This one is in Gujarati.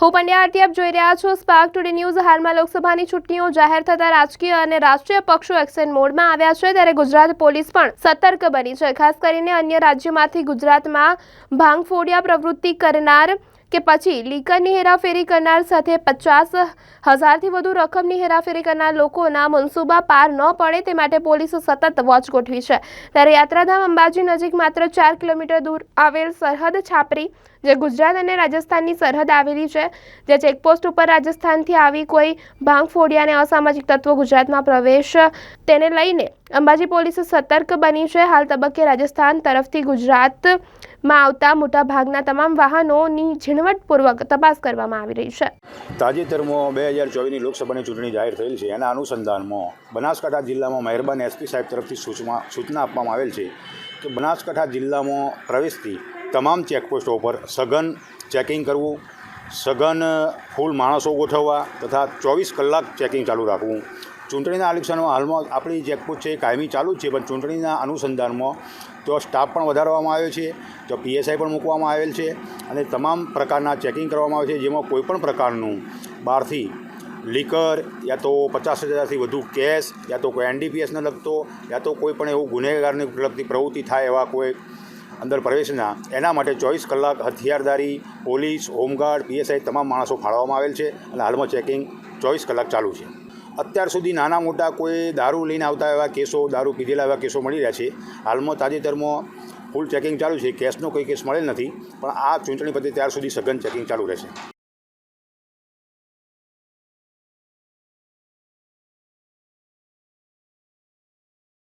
હું પંડ્યા આરતી, આપ જોઈ રહ્યા છો સ્પાર્ક ટુડે ન્યૂઝ હાલમાં લોકસભાની ચૂંટણીઓ જાહેર થતા રાજકીય અને રાષ્ટ્રીય પક્ષો એક્શન મોડમાં આવ્યા છે. ત્યારે ગુજરાત પોલીસ પણ સતર્ક બની છે. ખાસ કરીને અન્ય રાજ્યોમાંથી ગુજરાતમાં ભાંગફોડિયા પ્રવૃત્તિ કરનાર કે પછી લીકરની હેરાફેરી કરનાર સાથે પચાસ હજારથી વધુ રકમની હેરાફેરી કરનાર લોકોના મનસૂબા પાર ન પડે તે માટે પોલીસે સતત વોચ ગોઠવી છે. ત્યારે યાત્રાધામ અંબાજી નજીક માત્ર ચાર કિલોમીટર દૂર આવેલ સરહદ છાપરી, જે ગુજરાત અને રાજસ્થાનની સરહદ આવેલી છે, જે ચેકપોસ્ટ ઉપર રાજસ્થાનથી આવી કોઈ ભાંગફોડિયા અને અસામાજિક તત્વો ગુજરાતમાં પ્રવેશ તેને લઈને અંબાજી પોલીસ સતર્ક બની છે. હાલ તબક્કે રાજસ્થાન તરફથી ગુજરાતમાં આવતા મોટા ભાગના તમામ વાહનોની ઝીણવટપૂર્વક તપાસ કરવામાં આવી રહી છે. તાજેતરમાં બે હજાર ચોવીસની લોકસભાની ચૂંટણી જાહેર થયેલ છે. એના અનુસંધાનમાં બનાસકાંઠા જિલ્લામાં મહેરબાન એસપી સાહેબ તરફથી સૂચના સૂચના આપવામાં આવેલ છે કે બનાસકાંઠા જિલ્લામાં પ્રવેશથી તમામ ચેકપોસ્ટો પર સઘન ચેકિંગ કરવું, સઘન ફૂલ માણસો ગોઠવવા તથા ચોવીસ કલાક ચેકિંગ ચાલુ રાખવું. ચૂંટણીના અનુસંધાનમાં હાલમાં આપણી ચેકપોસ્ટ છે એ કાયમી ચાલુ જ છે, પણ ચૂંટણીના અનુસંધાનમાં તો સ્ટાફ પણ વધારવામાં આવ્યો છે, તો પીએસઆઈ પણ મૂકવામાં આવેલ છે. અને તમામ પ્રકારના ચેકિંગ કરવામાં આવે છે, જેમાં કોઈપણ પ્રકારનું બહારથી લીકર યા તો પચાસ હજારથી વધુ કેશ યા તો કોઈ એનડીપીએસને લગતો, યા તો કોઈ પણ એવું ગુનેગારને લગતી પ્રવૃત્તિ થાય એવા કોઈ અંદર પ્રવેશના એના માટે ચોવીસ કલાક હથિયારદારી, પોલીસ, હોમગાર્ડ પીએસઆઈ તમામ માણસો ફાળવવામાં આવેલ છે અને હાલમાં ચેકિંગ ચોવીસ કલાક ચાલુ છે. અત્યાર સુધી નાના મોટા કોઈ દારૂ લઈને આવતા એવા કેસો, દારૂ પીધેલા એવા કેસો મળી રહ્યા છે. હાલમાં તાજેતરમાં ફૂલ ચેકિંગ ચાલુ છે. કેસનો કોઈ કેસ મળેલ નથી. પણ આ ચૂંટણી પદ્ધતિ ત્યાર સુધી સઘન ચેકિંગ ચાલુ રહેશે.